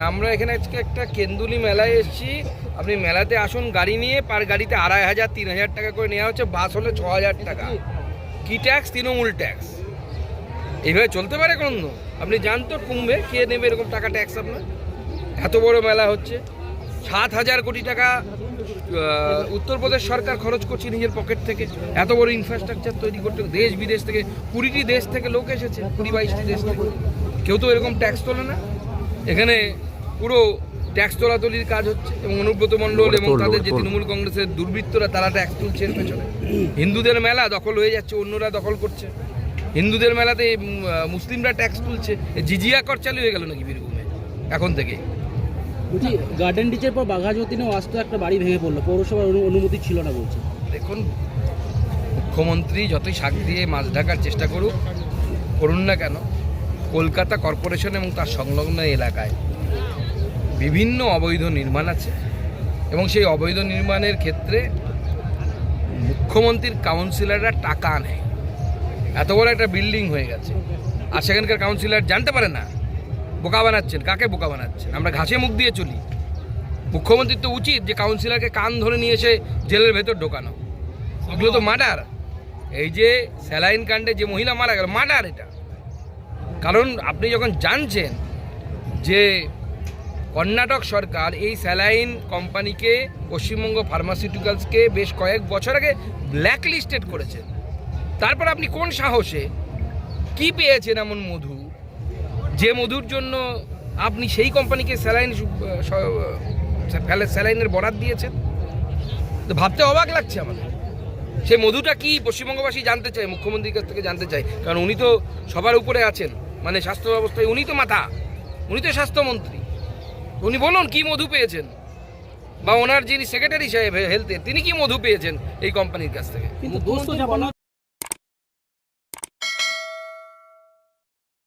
আমরা এখানে আজকে একটা কেন্দুলি মেলায় এসেছি। আপনি মেলাতে আসুন, গাড়ি নিয়ে, পার গাড়িতে আড়াই হাজার, তিন হাজার টাকা করে নেওয়া হচ্ছে। বাস হলে ছ হাজার টাকা। কি ট্যাক্স? তৃণমূল ট্যাক্স। এইভাবে চলতে পারে কোনো আপনি যান তো, কুম্ভে কে নেবে এরকম টাকা ট্যাক্স আপনার। এত বড় মেলা হচ্ছে। সাত হাজার কোটি টাকা উত্তরপ্রদেশ সরকার খরচ করছে নিজের পকেট থেকে। এত বড় ইনফ্রাস্ট্রাকচার তৈরি করতে দেশ বিদেশ থেকে, কুড়িটি দেশ থেকে লোক এসেছে, কুড়ি বাইশটি দেশ থেকে। কেউ তো এরকম ট্যাক্স তোলে না। এখানে পুরো ট্যাক্স তোলাতলির কাজ হচ্ছে এবং অনুব্রত মণ্ডল এবং তাদের যে তৃণমূল কংগ্রেসের দুর্বৃত্তরা তারা ট্যাক্স তুলছেন পেছনে। হিন্দুদের মেলা দখল হয়ে যাচ্ছে অন্যরা দখল করছে। হিন্দুদের মেলাতে মুসলিমরা ট্যাক্স তুলছে। জিজিয়া কর চালু হয়ে গেল নাকি বীরভূমে? এখন থেকে। বলছি গার্ডেন ডিচের পর বাঘাযতীনে আস্ত একটা বাড়ি ভেঙে পড়ল। পৌরসভার অনুমতি ছিল না বলছে। দেখুন মুখ্যমন্ত্রী যতই শাক দিয়ে মাছ ঢাকার চেষ্টা করুক করুন না কেন কলকাতা কর্পোরেশন এবং তার সংলগ্ন এলাকায় বিভিন্ন অবৈধ নির্মাণ আছে এবং সেই অবৈধ নির্মাণের ক্ষেত্রে মুখ্যমন্ত্রীর কাউন্সিলররা টাকা নেয়। এত বড় একটা বিল্ডিং হয়ে গেছে। আর সেখানকার কাউন্সিলর জানতে পারে না, বোকা বানাচ্ছেন, কাকে বোকা বানাচ্ছেন? আমরা ঘাসে মুখ দিয়ে চলি। মুখ্যমন্ত্রীর তো উচিত যে কাউন্সিলরকে কান ধরে নিয়ে এসে জেলের ভেতর ঢোকানো। এগুলো তো মার্ডার। এই যে স্যালাইন কাণ্ডে যে মহিলা মারা গেল, মার্ডার এটা। কারণ আপনি যখন জানছেন যে কর্ণাটক সরকার এই স্যালাইন কোম্পানিকে, পশ্চিমবঙ্গ ফার্মাসিউটিক্যালসকে বেশ কয়েক বছর আগে ব্ল্যাকলিস্টেড করেছে। তারপর আপনি কোন সাহসে কি পেয়েছেন এমন মধু? যে মধুর জন্য আপনি সেই কোম্পানিকে স্যালাইন স্যালাইনের বরাদ দিয়েছেন? তো ভাবতে অবাক লাগছে আমাদের। সেই মধুটা কি পশ্চিমবঙ্গবাসী জানতে চায়, মুখ্যমন্ত্রীর কাছ থেকে জানতে চায়? কারণ উনি তো সবার উপরে আছেন। মানে স্বাস্থ্য ব্যবস্থায় উনি তো মাথা, উনি তো স্বাস্থ্যমন্ত্রী। উনি বলুন, কি মধু পেয়েছেন? বা ওনার যিনি সেক্রেটারি সাহেব হেলথের তিনি কি মধু পেয়েছেন এই কোম্পানির কাছ থেকে?